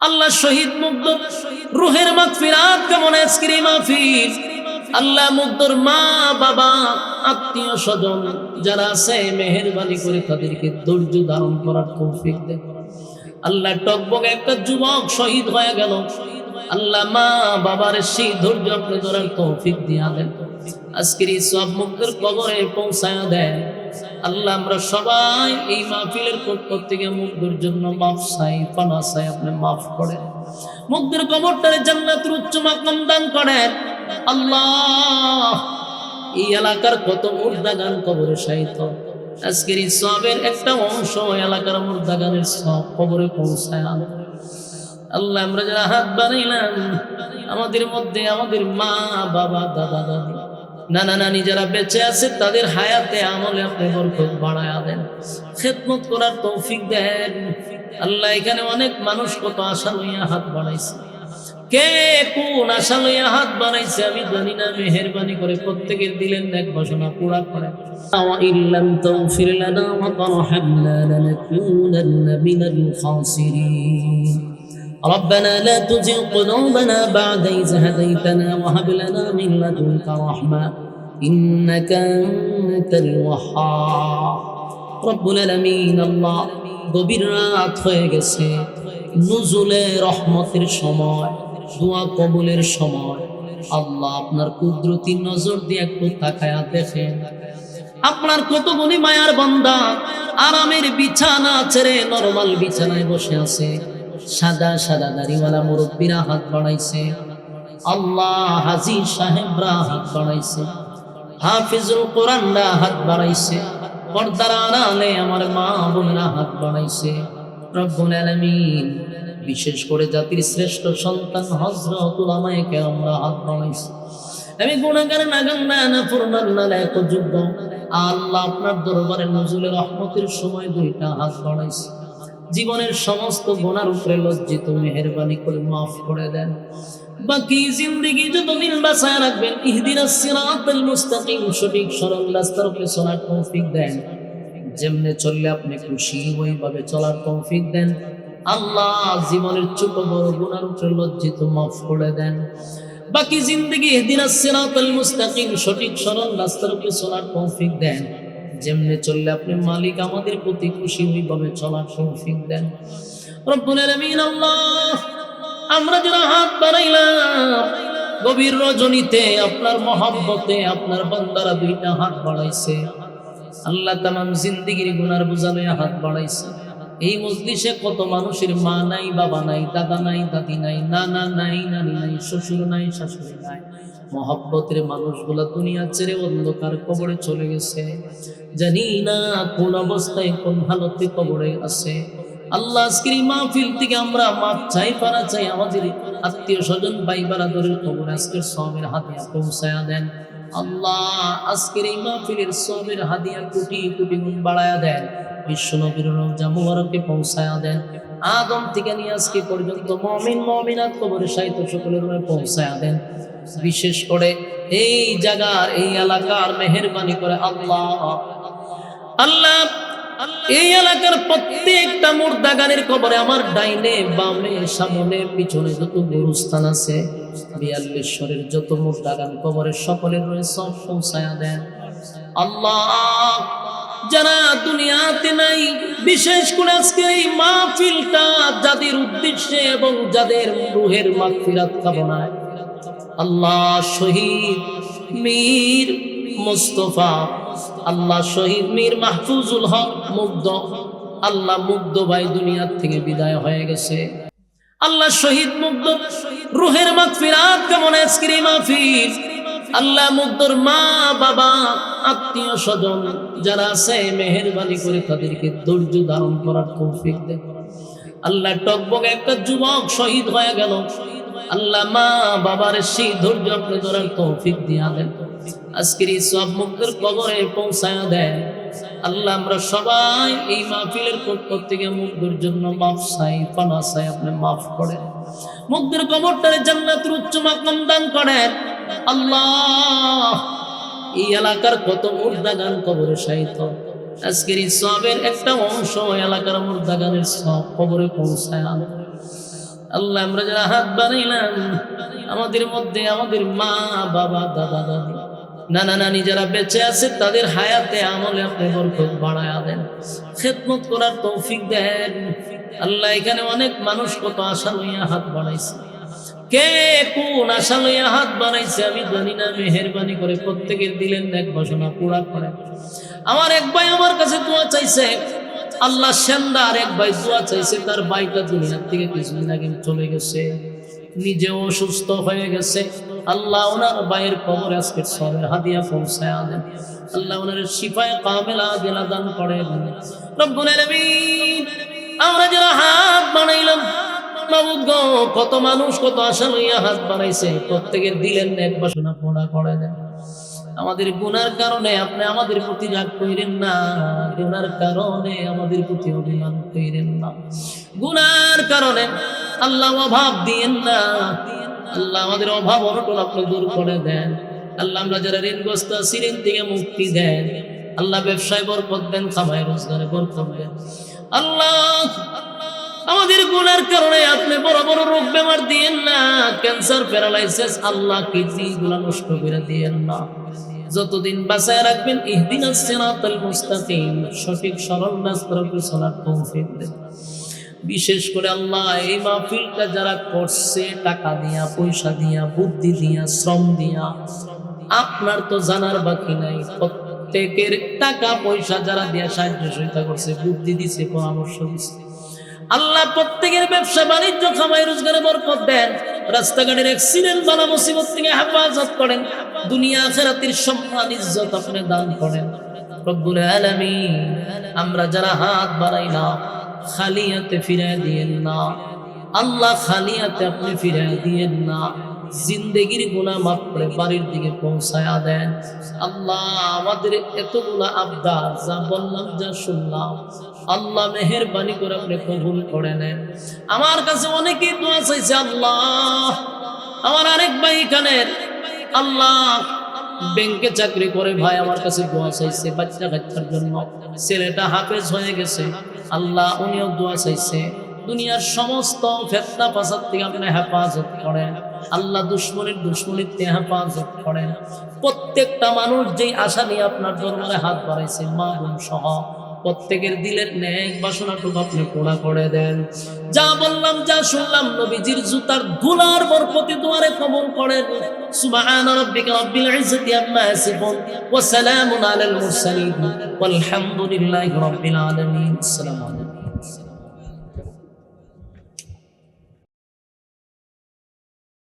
আল্লাহ শহীদ মুগ্ধ, রুহের মাগফিরাত, কেমন আজকের মাহফিল? আল্লাহ মুগ্ধর মা, বাবা, আত্মীয় স্বজন যারা আছে, মেহেরবানি করে তাদেরকে ধৈর্য ধারণ করার তৌফিক দেন আল্লাহ টকবগে একটা যুবক শহীদ হয়ে গেল। আল্লাহ মা, বাবার সেই ধৈর্য আপনি ধরার তৌফিক দিয়া দেন। আজকের এই সব মুগ্ধের কবরে পৌঁছায়া দেন। আল্লাহ আমরা সবাই এই মাহফিলের পক্ষ থেকে মুগ্ধের জন্য মাফ চাই, পানা চাই, আপনি মাফ করেন। মুগ্ধের কবরটারে জান্নাতের উচ্চ মাকাম দান করেন। আল্লাহ, এই এলাকার কত মুর্দাগান কবরে সাহিত্য আজকের এই সবের একটা অংশ এলাকার মুর্দাগানের সব কবরে পৌঁছায়। আল্লাহ, আমরা যারা হাত বানাইলাম আমাদের মধ্যে আমাদের মা, বাবা, দাদা, দাদি নানা নানি যারা বেঁচে আছে, তাদের হায়াতে আমলে আপনি বরকত বাড়ায় দেন। খেদমত করার তৌফিক দেন। আল্লাহ এখানে অনেক মানুষ কত আশা লইয়া হাত বাড়াইছে। কে কোন আশা লইয়া হাত বাড়াইছে আমি জানি না, মেহেরবানি করে প্রত্যেকের দিলেন এক ঘোষণা পুরা করে। ইল্লাম লানা ওয়া তারহামনা লানাকুনান্না মিনাল খাসিরিন। ربنا لا تزغ قلوبنا بعد إذ هديتنا وهب لنا من لدنك رحمة إنك أنت الوهاب رب العالمين الله গভীর রাত হয়ে গেছে নুজুলে রহমতের সময় দোয়া কবুলের সময় আল্লাহ আপনার কুদরতি নজর দিয়ে একটু তাকায়া দেখেন আপনার কতগুলি মায়ার বান্দা আরামের বিছানা ছেড়ে নরমাল বিছানায় বসে আছে সাদা সাদা দাড়িওয়ালা মুরব্বীরা হাত বাড়াইছে। আল্লাহ হাজি সাহেবরা হাত বাড়াইছে। হাফিজুল কোরআনরা হাত বাড়াইছে। পর্দার আড়ালে আমার মা বোনেরা হাত বাড়াইছে। বিশেষ করে জাতির শ্রেষ্ঠ সন্তান হজরত উলামায়ে কেরামরা হাত বাড়াইছে। আমি গুণাগার নাগান না না ফুরমান না এত যুদ্ধ আল্লাহ আপনার দরবারে নজরুলের রহমতের সময় দুইটা হাত বাড়াইছে। জীবনের সমস্ত গোনার উপরে লজ্জিত, মেহরবানি করে মাফ করে দেন। বাকি জিন্দগি যতদিন বাঁচায় রাখবেন, ইহদিনা সিরাতাল মুস্তাকিম, সঠিক সরল রাস্তার উপরে চলার তৌফিক দেন। যেমনে চললে আপনি খুশি, ওইভাবে চলার তৌফিক দেন। আল্লাহ জীবনের ছোট বড় গুনার উপরে লজ্জিত, মাফ করে দেন। বাকি জিন্দগি ইহদিনা সিরাতাল মুস্তাকিম, সঠিক সরল রাস্তার উপরে চলার তৌফিক দেন। যেমনে চললে আপনি মালিক আমাদের প্রতি খুশি ওইভাবে চলার তৌফিক দেন। আমরা যারা হাত বাড়াইলাম, গভীর রজনীতে আপনার মহাব্বতে আপনার বান্দারা দুইটা হাত বাড়াইছে। আল্লাহ তামাম জিন্দিগির গুনার বোঝালে হাত বাড়াইছে। এই মজলিসে কত মানুষের মা নাই, বাবা নাই, দাদা নাই, দাদি নাই, নানা নাই, নানি নাই, শ্বশুর নাই, শাশুড়ি নাই। মহব্বতের মানুষগুলা দুনিয়া ছেড়ে অন্ধকার কবরে চলে গেছে। জানি না কোন অবস্থায় কোন হালতে কবরে আছে। আল্লাহ আজকের মাহফিল থেকে আমরা মাপ চাই, পারা চাই, আমাদের আত্মীয় স্বজন ভাই বারাদরের খবর আজকের সবের হাতে পৌঁছায়া দেন। আল্লাহ আজকের এই মাহফিলের সবের হাদিয়া কোটি কোটি গুণ বাড়ায়া দেন। বিশ্ব নবীর রোজা মুবারকে পৌঁছায়া দেন। আদম থেকে নিয়ে আজকে পর্যন্ত মমিন, মমিনাত কবরের সাহিত্য সকলের পৌঁছায়া দেন। বিশেষ করে এই জায়গার, এই এলাকার মেহরবানি করে আল্লাহ। আল্লাহ, এই এলাকার প্রত্যেকটা মুর্দাগানের কবরে আমার ডাইনে বামে সামনে, পিছনে যত গুরুস্থান আছে বিয়াল্লিশ্বরের যত মুর্দাগান কবরে সকলের রয়েছে পৌঁছায়া দেন। আল্লাহ, যারা দুনিয়াতে নাই, বিশেষ করে আজকে এই মাহফিলটা যাদের উদ্দেশ্যে এবং যাদের রুহের মাগফিরাত কামনায়। আল্লাহ শহীদ মীর মুস্তফা, আল্লাহ শহীদ মীর মাহফুজুল হক মুগ্ধ, আল্লাহ মুগ্ধ ভাই দুনিয়ার থেকে বিদায় হয়ে গেছে। আল্লাহ শহীদ মুগ্ধ, রুহের মাগফিরাত কেমন আজকের মাহফিল? আল্লাহ মুগ্ধর মা, বাবা, আত্মীয় স্বজন যারা আছে, মেহেরবানি করে তাদেরকে ধৈর্য ধারণ করার তৌফিক দেন। আল্লাহ টকবগে একটা যুবক শহীদ হয়ে গেল। আল্লাহ মা বাবার সেই ধৈর্য আপনি ধরার তৌফিক দিয়া দেন। আজকের এই সব মুক্তের কবরে পৌঁছায়া দেন। আল্লাহ আমরা সবাই এই মাহফিলের পক্ষ থেকে মুগ্ধের জন্য মাফ আপনি মাফ করেন। মুগ্ধের কবরটারে জান্নাতের উচ্চ দান করেন। আল্লাহ, এই এলাকার কত মুর্দাগান কবরে সাহিত্য আজকের এই সবের একটা অংশ এলাকার মুর্দাগানের সব কবরে পৌঁছায় আন। আল্লাহ, আমরা যারা হাত বানাইলাম আমাদের মধ্যে আমাদের মা, বাবা, দাদা, দাদি, নানা নানি যারা বেঁচে আছে, তাদের হায়াতে আমলে আপনি বরকত বাড়ায় দেন, খেদমত করার তৌফিক দেন। আল্লাহ, এখানে অনেক মানুষ কত আশা লইয়া হাত বাড়াইছে। কে কোন আশা লইয়া হাত বাড়াইছে, আমি জানি না, মেহরবানি করে প্রত্যেকের দিলেন, এক বাসনা পুরা করে। আমার এক ভাই আমার কাছে দোয়া চাইছে আল্লাহ সেন্দার এক ভাই দোয়া চাইছে, তার ভাইটা দুনিয়ার থেকে কিছুদিন আগে চলে গেছে, নিজেও অসুস্থ হয়ে গেছে। আল্লাহ ওনার ভাইয়ের কবর আজকে সবের হাদিয়া পৌঁছায় দেন আল্লাহ ওনার শিফায় কামেলা দিলা দান করে রব্বুল আলামিন, আমরা যারা হাত বানাইলাম গো, কত মানুষ কত আশা লইয়া হাত বানাইছে, প্রত্যেকের দিলেন এক বাসনা পোড়া করে দেন। আমাদের গুনার কারণে আপনি আমাদের প্রতি রাগ কইরেন না। গুনার কারণে আমাদের প্রতি অভিমান কইরেন না। গুনার কারণে আল্লাহ অভাব দিয়েন না। আল্লাহ আমাদের অভাব অনটন আপনি দূর করে দেন। আল্লাহ আমরা যারা ঋণগ্রস্ত ঋণ থেকে মুক্তি দেন। আল্লাহ ব্যবসায় বরকত দেন, খামায় রোজগারে বরকত দেন। আল্লাহ আমাদের গুনার কারণে আপনি বড় বড় রোগ বেমার দিয়েন না। ক্যান্সার, প্যারালাইসিস, আল্লাহ কিডনি গুলা নষ্ট করে দিয়েন না। যতদিন বাঁচায় রাখবেন ইহদিনাস সিরাতাল মুস্তাকিম, সঠিক সরল রাস্তার উপর চলার তৌফিক দেন। বিশেষ করে আল্লাহ এই মাহফিলটা যারা করছে, টাকা দিয়া, পয়সা দিয়া, বুদ্ধি দিয়া, শ্রম দিয়া, আপনার তো জানার বাকি নাই। প্রত্যেকের টাকা পয়সা যারা দিয়া সাহায্য সহায়তা করছে, বুদ্ধি দিছে, পরামর্শ দিছে। আল্লাহ প্রত্যেকের ব্যবসা, বাণিজ্য খামাই রোজগারে বরকত দেন। রাস্তাঘাটের অ্যাক্সিডেন্ট বালা মুসিবত থেকে হেফাজত করেন। দুনিয়া খেরাতির সম্মান, ইজ্জত আপনি দান করেন। আমরা যারা হাত বাড়াই বাড়াইলাম, খালিয়াতে ফিরে দিয়েন না। আল্লাহ খালিয়াতে আপনি ফিরে দিয়েন না। জিন্দগির গুণা মাফ করে বাড়ির দিকে পৌঁছায়া দেন। আল্লাহ আমাদের এতগুলা আবদার যা বললাম, যা শুনলাম, আল্লাহ মেহেরবানি করে আপনি কবুল করে নেন। আমার কাছে অনেকেই দোয়া চাইছে, আল্লাহ, আমার আরেক ভাই এখানের, আল্লাহ, ব্যাংকে চাকরি করে ভাই আমার কাছে দোয়া চাইছে বাচ্চা কাচ্চার জন্য। ছেলেটা হাফেজ হয়ে গেছে, আল্লাহ উনিও দোয়া চাইছে। দুনিয়ার সমস্ত ফেতনা ফাসাদ থেকে আপনি হেফাজত করেন। আল্লাহ দুশ্মনের দুশ্মনির থেকে হেফাজত করেন। প্রত্যেকটা মানুষ যেই আশা নিয়ে আপনার দরবারে হাত বাড়াইছে মা বোন সহ, প্রত্যেকের দিলের ন্যায় বাসনাটুকু আপনি পোড়া করে দেন। যা বললাম, যা শুনলাম, নবীজির জুতার ধুলার বরকতি দুয়ারে কবল করেন। সুবহান রাব্বিকা রাব্বিল ইজ্জাতি আম্মা ইয়াসিফুন ওয়া সালামুন আলাল মুরসালিন। ওয়াল হামদুলিল্লাহি রাব্বিল আলামিন। আসসালামু আলাইকুম।